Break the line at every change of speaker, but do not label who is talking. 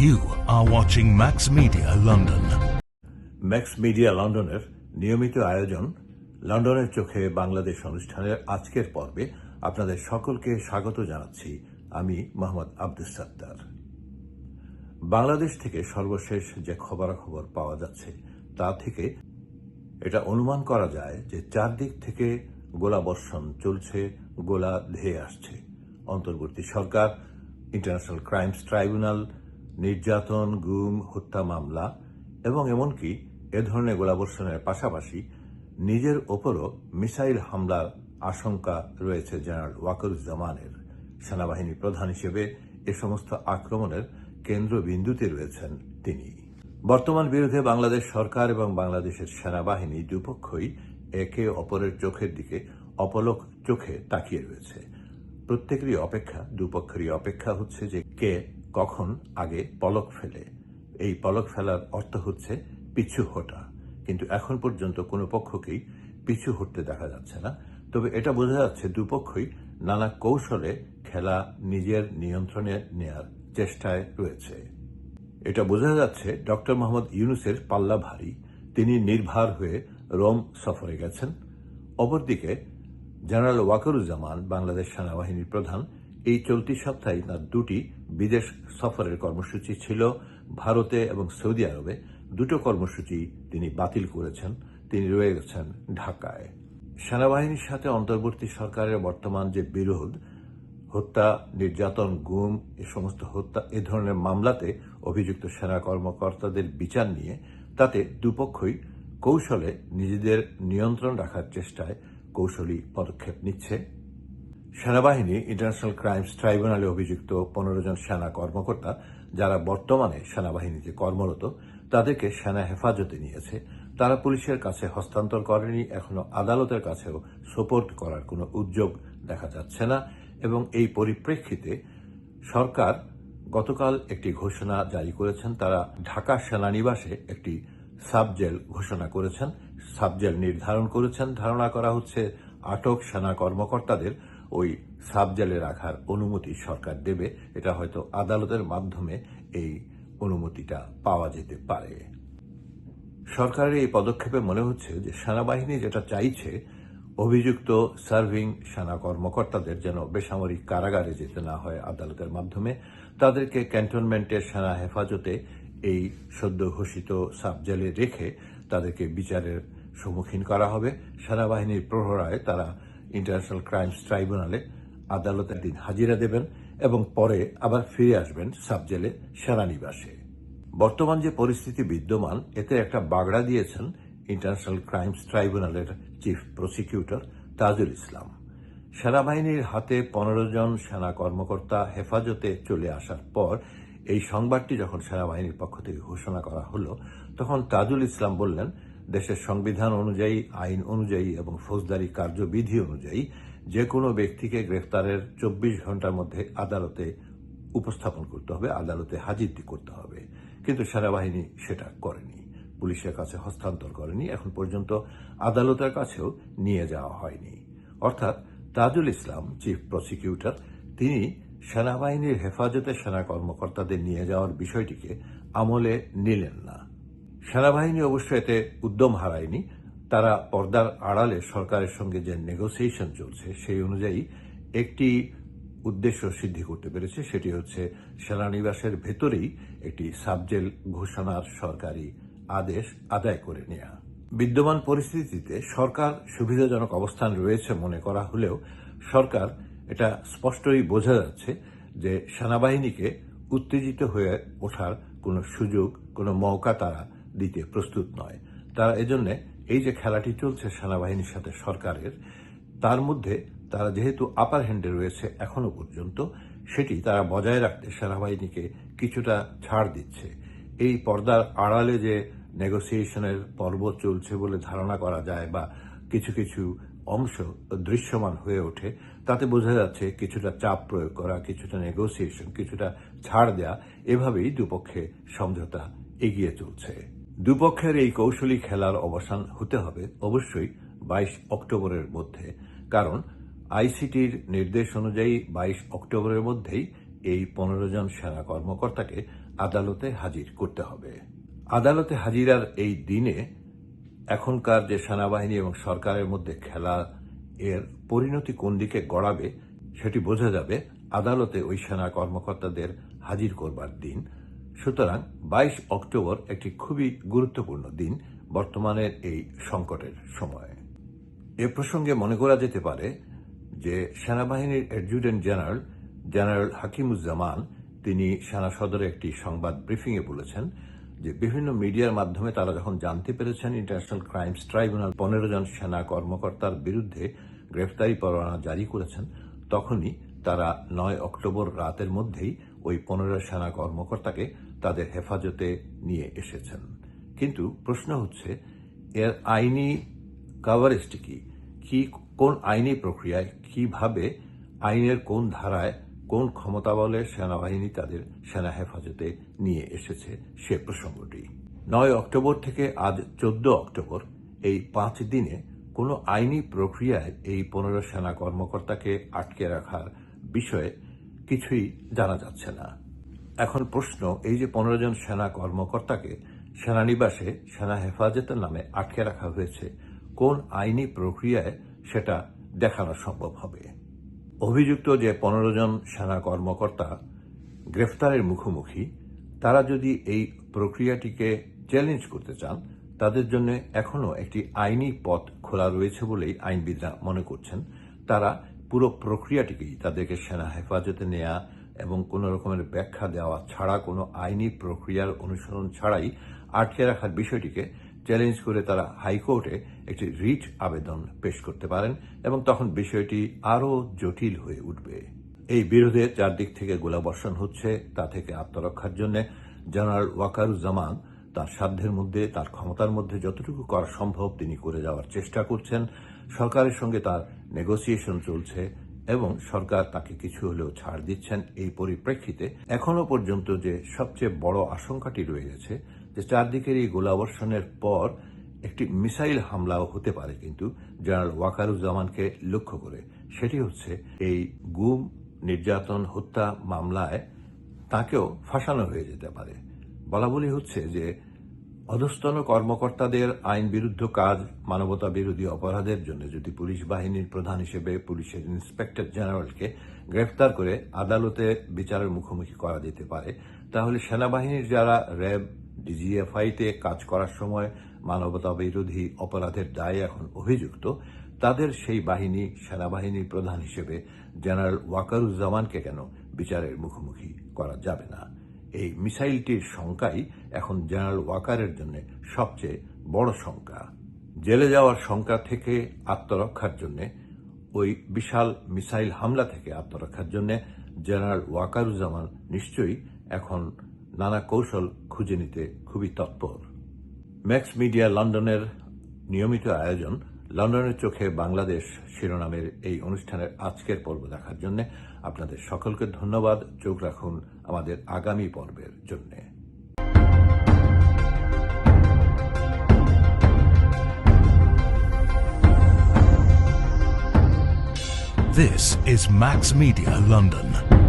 You are watching Max Media London.
Max Media লন্ডনের নিয়মিত আয়োজন লন্ডনের চোখে বাংলাদেশ অনুষ্ঠানের আজকের পর্বে আপনাদের সকলকে স্বাগত জানাচ্ছি। আমি মোহাম্মদ আব্দুস সত্তার। বাংলাদেশ থেকে সর্বশেষ যে খবরাখবর পাওয়া যাচ্ছে, তা থেকে এটা অনুমান করা যায় যে চারদিক থেকে গোলাবর্ষণ চলছে, গোলা ধেয়ে আসছে। অন্তর্বর্তী সরকার ইন্টারন্যাশনাল ক্রাইমস ট্রাইব্যুনাল নির্যাতন, গুম, হত্যা, মামলা এবং এমনকি এ ধরনের গোলাবর্ষণের পাশাপাশি নিজের ওপরও মিসাইল হামলার আশঙ্কা রয়েছে জেনারেল ওয়াকরুজ্জামানের। সেনাবাহিনী প্রধান হিসেবে এ সমস্ত আক্রমণের কেন্দ্রবিন্দুতে রয়েছেন তিনি। বর্তমান বিরোধে বাংলাদেশ সরকার এবং বাংলাদেশের সেনাবাহিনী দুপক্ষই একে অপরের চোখের দিকে অপলক চোখে তাকিয়ে রয়েছে। প্রত্যেকেরই অপেক্ষা, দুপক্ষেরই অপেক্ষা হচ্ছে যে কে কখন আগে পলক ফেলে। এই পলক ফেলার অর্থ হচ্ছে পিছু হটা। কিন্তু এখন পর্যন্ত কোনো পক্ষকেই পিছু হটতে দেখা যাচ্ছে না। তবে এটা বোঝা যাচ্ছে দুপক্ষই নানা কৌশলে খেলা নিজের নিয়ন্ত্রণে নেয়ার চেষ্টায় রয়েছে। এটা বোঝা যাচ্ছে ডক্টর মোহাম্মদ ইউনুসের পাল্লা ভারী। তিনি নির্ভার হয়ে রোম সফরে গেছেন। অপরদিকে জেনারেল ওয়াকারুজ্জামান, বাংলাদেশ সেনাবাহিনীর প্রধান এই চলতি সপ্তাহে তার দুটি বিদেশ সফরের কর্মসূচি ছিল। ভারতে এবং সৌদি আরবে দুটো কর্মসূচি তিনি বাতিল করেছেন। তিনি রয়ে গেছেন ঢাকায়। সেনাবাহিনীর সাথে অন্তর্বর্তী সরকারের বর্তমান যে বিরোধ, হত্যা, নির্যাতন, গুম, এ সমস্ত হত্যা, এ ধরনের মামলাতে অভিযুক্ত সেনা কর্মকর্তাদের বিচার নিয়ে তাতে দুপক্ষই কৌশলে নিজেদের নিয়ন্ত্রণ রাখার চেষ্টায় কৌশলী পদক্ষেপ নিচ্ছে। সেনাবাহিনী ইন্টারন্যাশনাল ক্রাইমস ট্রাইব্যুনালে অভিযুক্ত পনেরো জন সেনা কর্মকর্তা, যারা বর্তমানে সেনাবাহিনীতে কর্মরত, তাদেরকে সেনা হেফাজতে নিয়েছে। তারা পুলিশের কাছে হস্তান্তর করেনি, এখনও আদালতের কাছেও সোপোর্ট করার কোনো উদ্যোগ দেখা যাচ্ছে না এবং এই পরিপ্রেক্ষিতে সরকার গতকাল একটি ঘোষণা জারি করেছেন। তারা ঢাকা সেনানিবাসে একটি সাবজেল ঘোষণা করেছেন। সাবজেল নির্ধারণ করেছেন। ধারণা করা হচ্ছে আটক সেনা কর্মকর্তাদের ওই সাবজেলে রাখার অনুমতি সরকার দেবে, এটা হয়তো আদালতের মাধ্যমে এই অনুমতিটা পাওয়া যেতে পারে। সরকারের এই পদক্ষেপে মনে হচ্ছে যে সেনাবাহিনী যেটা চাইছে, অভিযুক্ত সার্ভিং সেনা কর্মকর্তাদের যেন বেসামরিক কারাগারে যেতে না হয় আদালতের মাধ্যমে, তাদেরকে ক্যান্টনমেন্টের সেনা হেফাজতে এই সদ্য ঘোষিত সাবজেলে রেখে তাদেরকে বিচারের সম্মুখীন করা হবে। সেনাবাহিনীর প্রহরায় তারা ইন্টারন্যাশনাল ক্রাইমস ট্রাইব্যুনালে আদালতের দিন হাজিরা দেবেন এবং পরে আবার ফিরে আসবেন সাবজেলে সেনানিবাসে। বর্তমান যে পরিস্থিতি বিদ্যমান, এতে একটা বাগড়া দিয়েছেন ইন্টারন্যাশনাল ক্রাইমস ট্রাইব্যুনালের চিফ প্রসিকিউটর তাজুল ইসলাম। সেনাবাহিনীর হাতে পনেরো জন সেনা কর্মকর্তা হেফাজতে চলে আসার পর এই সংবাদটি যখন সেনাবাহিনীর পক্ষ থেকে ঘোষণা করা হলো, তখন তাজুল ইসলাম বললেন দেশের সংবিধান অনুযায়ী, আইন অনুযায়ী এবং ফৌজদারি কার্যবিধি অনুযায়ী যে কোনো ব্যক্তিকে গ্রেফতারের চব্বিশ ঘণ্টার মধ্যে আদালতে উপস্থাপন করতে হবে, আদালতে হাজির করতে হবে। কিন্তু সেনাবাহিনী সেটা করেনি। পুলিশের কাছে হস্তান্তর করেনি। এখন পর্যন্ত আদালতের কাছেও নিয়ে যাওয়া হয়নি। অর্থাৎ তাজুল ইসলাম, চিফ প্রসিকিউটর, তিনি সেনাবাহিনীর হেফাজতে সেনা কর্মকর্তাদের নিয়ে যাওয়ার বিষয়টিকে আমলে নিলেন না। সেনাবাহিনী অবশ্য এতে উদ্যম হারায়নি। তারা পর্দার আড়ালে সরকারের সঙ্গে যে নেগোসিয়েশন চলছে, সেই অনুযায়ী একটি উদ্দেশ্য সিদ্ধি করতে পেরেছে। সেটি হচ্ছে সেনানিবাসের ভেতরেই একটি সাবজেল ঘোষণার সরকারি আদেশ আদায় করে নেওয়া বিদ্যমান পরিস্থিতিতে সরকার সুবিধাজনক অবস্থান রয়েছে মনে করা হলেও সরকার এটা স্পষ্টই বোঝা যাচ্ছে যে সেনাবাহিনীকে উত্তেজিত হয়ে ওঠার কোনো সুযোগ, কোনো মৌকা তারা দিতে প্রস্তুত নয়। তারা এজন্য এই যে খেলাটি চলছে সেনাবাহিনীর সাথে সরকারের, তার মধ্যে তারা যেহেতু আপার হ্যান্ডে রয়েছে এখনও পর্যন্ত, সেটি তারা বজায় রাখতে সেনাবাহিনীকে কিছুটা ছাড় দিচ্ছে। এই পর্দার আড়ালে যে নেগোসিয়েশনের পর্ব চলছে বলে ধারণা করা যায় বা কিছু কিছু অংশ দৃশ্যমান হয়ে ওঠে, তাতে বোঝা যাচ্ছে কিছুটা চাপ প্রয়োগ করা, কিছুটা নেগোসিয়েশন কিছুটা ছাড় দেয়া, এভাবেই দুপক্ষে সমঝোতা এগিয়ে চলছে। দুপক্ষের এই কৌশলী খেলার অবসান হতে হবে অবশ্যই বাইশ অক্টোবরের মধ্যে, কারণ আইসিটির নির্দেশ অনুযায়ী বাইশ অক্টোবরের মধ্যেই এই পনেরো জন সেনা কর্মকর্তাকে আদালতে হাজির করতে হবে। আদালতে হাজিরার এই দিনে এখনকার যে সেনাবাহিনী এবং সরকারের মধ্যে খেলা এর পরিণতি কোন দিকে গড়াবে সেটি বোঝা যাবে। আদালতে ওই সেনা কর্মকর্তাদের হাজির করবার দিন সুতরাং বাইশ অক্টোবর একটি খুবই গুরুত্বপূর্ণ দিন বর্তমানের এই সংকটের সময়ে। এ প্রসঙ্গে মনে করা যেতে পারে যে সেনাবাহিনীর অ্যাডজুটেন্ট জেনারেল জেনারেল হাকিমুজ্জামান, তিনি সেনা সদরে একটি সংবাদ ব্রিফিংয়ে বলেছেন যে বিভিন্ন মিডিয়ার মাধ্যমে তারা যখন জানতে পেরেছেন ইন্টারন্যাশনাল ক্রাইমস ট্রাইব্যুনাল পনেরো জন সেনা কর্মকর্তার বিরুদ্ধে গ্রেফতারি পরোয়ানা জারি করেছেন, তখনই তারা নয় অক্টোবর রাতের মধ্যেই ওই পনেরো সেনা কর্মকর্তাকে তাদের হেফাজতে নিয়ে এসেছেন। কিন্তু প্রশ্ন হচ্ছে, এর আইনি কাভারেজটি কি? কি কোন আইনি প্রক্রিয়ায়, কীভাবে আইনের কোন ধারায়, কোন ক্ষমতা বলে সেনাবাহিনী তাদের সেনা হেফাজতে নিয়ে এসেছে সে প্রসঙ্গটি? নয় অক্টোবর থেকে আজ চোদ্দ অক্টোবর, এই পাঁচ দিনে কোনো আইনি প্রক্রিয়ায় এই পনেরো সেনা কর্মকর্তাকে আটকে রাখার বিষয়ে কিছুই জানা যাচ্ছে না। এখন প্রশ্ন, এই যে পনেরো জন সেনা কর্মকর্তাকে সেনানিবাসে সেনা হেফাজতের নামে আটকে রাখা হয়েছে, কোন আইনি প্রক্রিয়ায় সেটা দেখানো সম্ভব হবে? অভিযুক্ত যে পনেরো জন সেনা কর্মকর্তা গ্রেফতারের মুখোমুখি, তারা যদি এই প্রক্রিয়াটিকে চ্যালেঞ্জ করতে চান, তাদের জন্য এখনও একটি আইনি পথ খোলা রয়েছে বলেই আইনবিদরা মনে করছেন। তারা পুরো প্রক্রিয়াটিকেই তাদেরকে সেনা হেফাজতে নেওয়া এবং কোন রকমের ব্যাখ্যা দেওয়া ছাড়া, কোনো আইনি প্রক্রিয়ার অনুসরণ ছাড়াই আটকে রাখার বিষয়টিকে চ্যালেঞ্জ করে তারা হাইকোর্টে একটি রিট আবেদন পেশ করতে পারেন এবং তখন বিষয়টি আরও জটিল হয়ে উঠবে। এই বিরোধে চারদিক থেকে গোলাবর্ষণ হচ্ছে, তা থেকে আত্মরক্ষার জন্য। জেনারেল ওয়াকারুজ্জামান তার সাধ্যের মধ্যে, তার ক্ষমতার মধ্যে যতটুকু করা সম্ভব তিনি করে যাওয়ার চেষ্টা করছেন। সরকারের সঙ্গে তার নেগোসিয়েশন চলছে এবং সরকার তাকে কিছু হলেও ছাড় দিচ্ছেন এই পরিপ্রেক্ষিতে এখনও পর্যন্ত যে সবচেয়ে বড় আশঙ্কাটি রয়ে গেছে যে চারদিকের এই গোলাবর্ষণের পর একটি মিসাইল হামলাও হতে পারে কিন্তু জেনারেল ওয়াকারুজ্জামানকে লক্ষ্য করে সেটি হচ্ছে এই গুম, নির্যাতন, হত্যা মামলায় তাকেও ফাঁসানো হয়ে যেতে পারে। বলা বলি হচ্ছে যে অধস্তন কর্মকর্তাদের আইন বিরুদ্ধ কাজ, মানবতা বিরোধী অপরাধের জন্য যদি পুলিশ বাহিনীর প্রধান হিসেবে পুলিশের ইন্সপেক্টর জেনারেলকে গ্রেফতার করে আদালতে বিচারের মুখোমুখি করা যেতে পারে, তাহলে সেনাবাহিনীর যারা র্যাব, ডিজিএফআইতে কাজ করার সময় মানবতা বিরোধী অপরাধের দায়ে এখন অভিযুক্ত, তাদের সেই বাহিনী সেনাবাহিনীর প্রধান হিসেবে জেনারেল ওয়াকারুজ্জামানকে কেন বিচারের মুখোমুখি করা যাবে না? এই মিসাইলটির সংখ্যাই এখন জেনারেল ওয়াকারের জন্য সবচেয়ে বড় সংখ্যা। জেলে যাওয়ার সংখ্যা থেকে আত্মরক্ষার জন্য, ওই বিশাল মিসাইল হামলা থেকে আত্মরক্ষার জন্য জেনারেল ওয়াকারুজ্জামান নিশ্চয়ই এখন নানা কৌশল খুঁজে নিতে খুবই তৎপর। ম্যাক্স মিডিয়া লন্ডনের নিয়মিত আয়োজন লন্ডনের চোখে বাংলাদেশ শিরোনামের এই অনুষ্ঠানের আজকের পর্ব দেখার জন্য আপনাদের সকলকে ধন্যবাদ যোগ রাখুন আমাদের আগামী পর্বের জন্য
This is Max Media London.